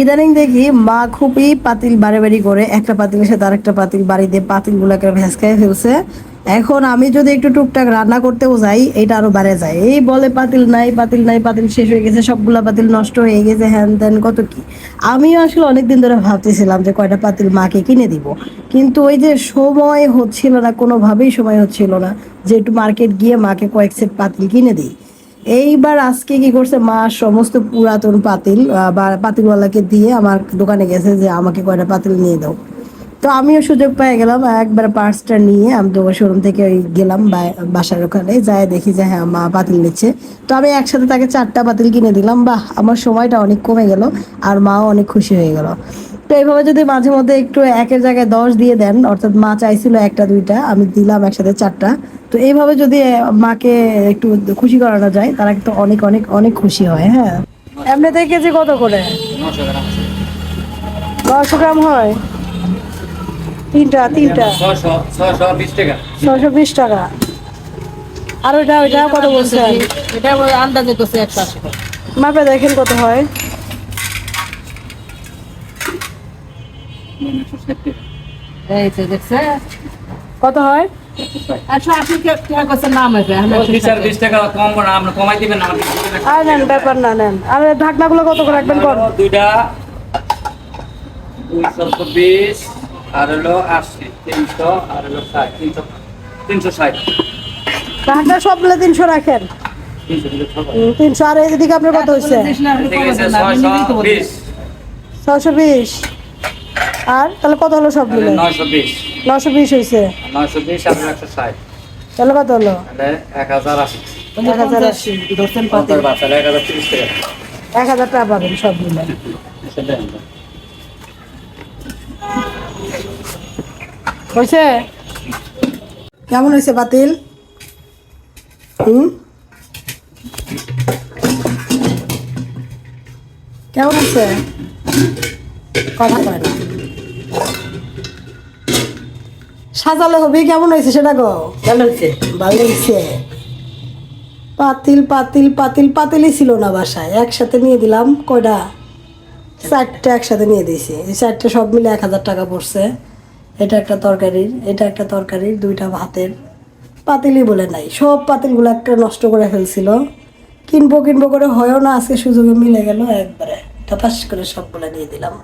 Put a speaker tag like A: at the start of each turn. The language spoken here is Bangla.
A: ইদানিং দেখি মা খুবই পাতিল বাড়ি বাড়ি করে, একটা পাতিলের সাথে আরেকটা পাতিল বাড়ি দিয়ে গুলাকে ভেসকায় ফেলছে। এখন আমি যদি একটু টুকটাক রান্না করতেও যাই, এটা আরও বাড়ে যায়। এই বলে পাতিল নাই পাতিল নাই, পাতিল শেষ হয়ে গেছে, সবগুলা পাতিল নষ্ট হয়ে গেছে, হ্যান ত্যান, কত কি। আমিও আসলে অনেকদিন ধরে ভাবতেছিলাম যে কয়টা পাতিল মাকে কিনে দিব। কিন্তু ওই যে সময় হচ্ছিল না, কোনোভাবেই সময় হচ্ছিল না যে একটু মার্কেট গিয়ে মাকে কয়েক সেট পাতিল কিনে দিই। এইবার আজকে কি করছে? মা সমস্ত পুরাতন পাতিল বা পাতিলওয়ালাকে দিয়ে আমার দোকানে গেছে যে আমাকে কয়টা পাতিল নিয়ে দাও। তো আমিও সুযোগ পেয়ে গেলাম, একবার পার্সটা নিয়ে আমি তো শোরুম থেকে ওই গেলাম বাসার ওখানে যাই দেখি যে হ্যাঁ মা পাতিল নিচ্ছে। তো আমি একসাথে তাকে চারটা পাতিল কিনে দিলাম। বাহ, আমার সময়টা অনেক কমে গেল আর মাও অনেক খুশি হয়ে গেল। এইভাবে যদি মাঝে মধ্যে একটু একের জায়গায় দশ দিয়ে দেন অর্থাৎ মা চাইছিল একটা দুইটা আমি দিলাম একসাথে চারটা তো এইভাবে যদি মাকে একটু খুশি করানো যায় তারা কিন্তু অনেক অনেক অনেক খুশি হয় হ্যাঁ। এমনিতে কেজি কত করে? নশো গ্রাম হয়। তিনটা তিনটা। ছশো বিশ টাকা। আর ওইটা ওইটা কত বলছেন?
B: এটা আন্দাজে করছে একশো
A: মাপে দেখেন কত হয়।
B: এই তো দেখছে
A: কত হয়?
B: একশো আশি টাকা করছে নাম আছে? এখন একশো
C: বিশ আর বিশ টাকা কম করে আপনি কমাই দিবেন না
A: আর নেন ব্যাপার না নেন। আর ঢাকনাগুলো কত করে রাখবেন কর
C: দুইটা দুইশো চব্বিশ আর হলো আশি তিনশো আর হলো ষাট তিনশো তিনশো ষাট।
A: ঢাকনা সব মিলে রাখেন।
C: তিনশো
A: আর এদিকে আপনার কত হয়েছে
C: ছয়শো বিশ।
A: আর তাহলে কত হলো সব মিলে?
C: নয়শো বিশ।
A: নশো বিশ হয়েছে
C: নয়শো বিশ আর একশো ষাট।
A: তাহলে কত হলো?
C: তাহলে এক হাজার আশি।
A: এক হাজার
B: পঞ্চাশ ধরছেন পাতি।
C: তাহলে এক হাজার তিরিশ টাকা।
A: এক হাজার টাকা পাবেন সব মিলে। হয়েছে কেমন হয়েছে বাতিল হুম? কেমন হয়েছে কথা কয় না। সাজালে হবে কেমন হয়েছে সেটা গো
B: ভালো হয়েছে?
A: ভালো হয়েছে। পাতিল পাতিল পাতিল পাতিলই ছিল না বাসায়। একসাথে নিয়ে দিলাম কয়টা? চারটে একসাথে নিয়ে দিয়েছি। এই চারটে সব মিলে এক হাজার টাকা পড়ছে। এটা একটা তরকারির এটা একটা তরকারির দুইটা ভাতের। পাতিলই বলে নাই। সব পাতিলগুলো একটা নষ্ট করে ফেলছিল। কিনবো কিনবো করে হয়ও না আজকে সুযোগে মিলে গেল একবারে। টাপাস করে সবগুলো নিয়ে দিলাম।